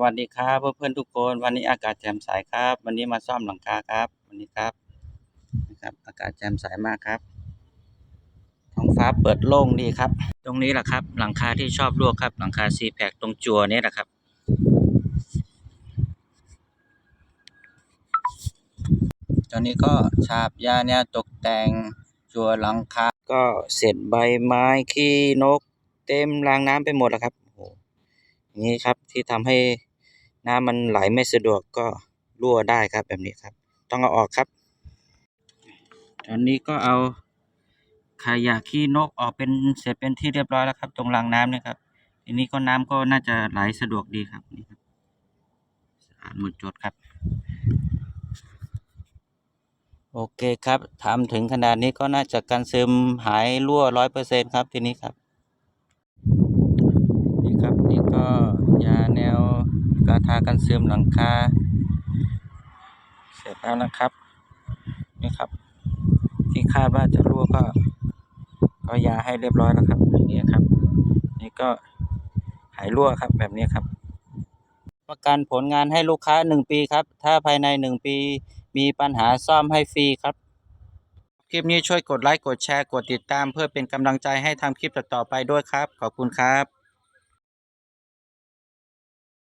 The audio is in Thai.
วัสดีครับเพื่อนๆทุกคนวันนี้อากาศแจ่มใสครับ วันนี้มาซ่อมหลังคาครับ วันนี้ครับนะครับอากาศแจ่มใสมากครับ ท้องฟ้าเปิดโล่งดีครับ ตรงนี้แหละครับ หลังคาที่ชอบลวกครับ หลังคาซีแพคตรงจัวนี้แหละครับ ตอนนี้ก็ฉาบยาเนี่ยตกแต่งจัวหลังคาก็เศษใบไม้ขี้นก เต็มรางน้ำไปหมดแล้วครับ นี้ครับที่ทำให้น้ำมันไหลไม่สะดวกก็รั่วได้ครับแบบนี้ครับ ต้องเอาออกครับ ตอนนี้ก็เอาขยะขี้นกออกเป็นเสร็จเป็นที่เรียบร้อยแล้วครับ ตรงรางน้ำเนะครับทีนี้ก็น้ำก็น่าจะไหลสะดวกดีครับนี่ครับสะอาดหมดจดครับโอเคครับทำถึงขนาดนี้ก็น่าจะกันซึมหายรั่วร้อยเปอร์เซ็นครับทีนี้ครับ นี่ครับนี่ก็ยาแนวกาทากันซึมหลังคาเสร็จแล้วนะครับนี่ครับ ที่คาดว่าจะรั่วก็ ก็ยาให้เรียบร้อยแล้วครับอย่างนี้ครับ นี่ก็หายรั่วครับแบบนี้ครับ ประกันผลงานให้ลูกค้าหนึ่งปีครับ ถ้าภายในหนึ่งปีมีปัญหาซ่อมให้ฟรีครับ คลิปนี้ช่วยกดไลค์กดแชร์กดติดตาม เพื่อเป็นกำลังใจให้ทำคลิปต่อๆไปด้วยครับ ขอบคุณครับ